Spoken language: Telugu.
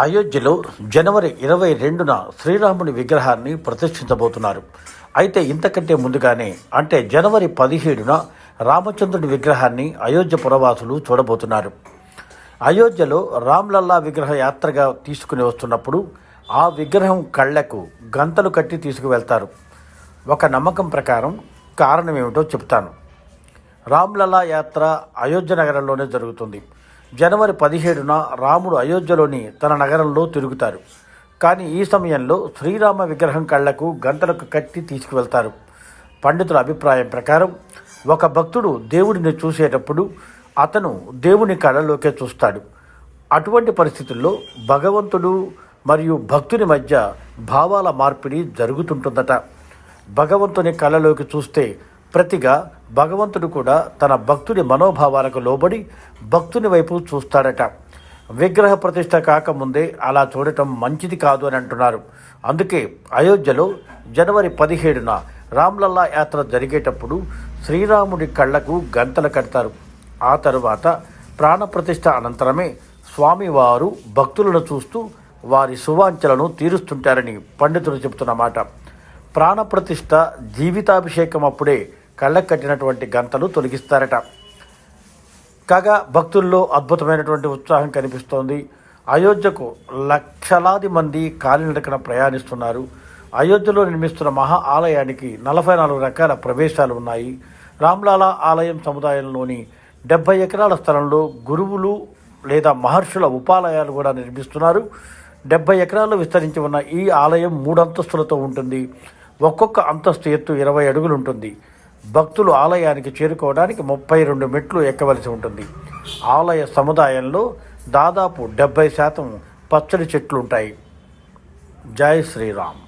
అయోధ్యలో జనవరి ఇరవై రెండున శ్రీరాముని విగ్రహాన్ని ప్రతిష్ఠించబోతున్నారు. అయితే ఇంతకంటే ముందుగానే అంటే జనవరి పదిహేడున రామచంద్రుడి విగ్రహాన్ని అయోధ్య పురవాసులు చూడబోతున్నారు. అయోధ్యలో రామ్లల్లా విగ్రహ యాత్రగా తీసుకుని వస్తున్నప్పుడు ఆ విగ్రహం కళ్ళకు గంతలు కట్టి తీసుకువెళ్తారు. ఒక నమ్మకం ప్రకారం కారణం ఏమిటో చెప్తాను. రామ్లలా యాత్ర అయోధ్య నగరంలోనే జరుగుతుంది. జనవరి పదిహేడున రాముడు అయోధ్యలోని తన నగరంలో తిరుగుతారు. కానీ ఈ సమయంలో శ్రీరామ విగ్రహం కళ్ళకు గంటలకు కట్టి తీసుకువెళ్తారు. పండితుల అభిప్రాయం ప్రకారం ఒక భక్తుడు దేవుడిని చూసేటప్పుడు అతను దేవుని కళ్ళలోకే చూస్తాడు. అటువంటి పరిస్థితుల్లో భగవంతుడు మరియు భక్తుని మధ్య భావాల మార్పిడి జరుగుతుంటుందట. భగవంతుని కళ్ళలోకి చూస్తే ప్రతిగా భగవంతుడు కూడా తన భక్తుడి మనోభావాలకు లోబడి భక్తుని వైపు చూస్తాడట. విగ్రహ ప్రతిష్ట కాకముందే అలా చూడటం మంచిది కాదు అని అంటున్నారు. అందుకే అయోధ్యలో జనవరి పదిహేడున రామ్లల్లా యాత్ర జరిగేటప్పుడు శ్రీరాముడి కళ్ళకు గంతలు కడతారు. ఆ తరువాత ప్రాణప్రతిష్ఠ అనంతరమే స్వామివారు భక్తులను చూస్తూ వారి సువాంఛలను తీరుస్తుంటారని పండితులు చెబుతున్నమాట. ప్రాణప్రతిష్ఠ జీవితాభిషేకం అప్పుడే కళ్ళకు కట్టినటువంటి గంతలు తొలగిస్తారట. కాగా భక్తుల్లో అద్భుతమైనటువంటి ఉత్సాహం కనిపిస్తోంది. అయోధ్యకు లక్షలాది మంది కాలినడకన ప్రయాణిస్తున్నారు. అయోధ్యలో నిర్మిస్తున్న మహా ఆలయానికి నలభై నాలుగు రకాల ప్రవేశాలు ఉన్నాయి. రామ్లాలా ఆలయం సముదాయంలోని డెబ్బై ఎకరాల స్థలంలో గురువులు లేదా మహర్షుల ఉపాలయాలు కూడా నిర్మిస్తున్నారు. డెబ్బై ఎకరాల్లో విస్తరించి ఉన్న ఈ ఆలయం మూడు అంతస్తులతో ఉంటుంది. ఒక్కొక్క అంతస్తు ఎత్తు ఇరవై అడుగులు ఉంటుంది. భక్తులు ఆలయానికి చేరుకోవడానికి ముప్పై రెండు మెట్లు ఎక్కవలసి ఉంటుంది. ఆలయ సముదాయంలో దాదాపు డెబ్బై శాతం పచ్చడి చెట్లు ఉంటాయి జై శ్రీరామ్.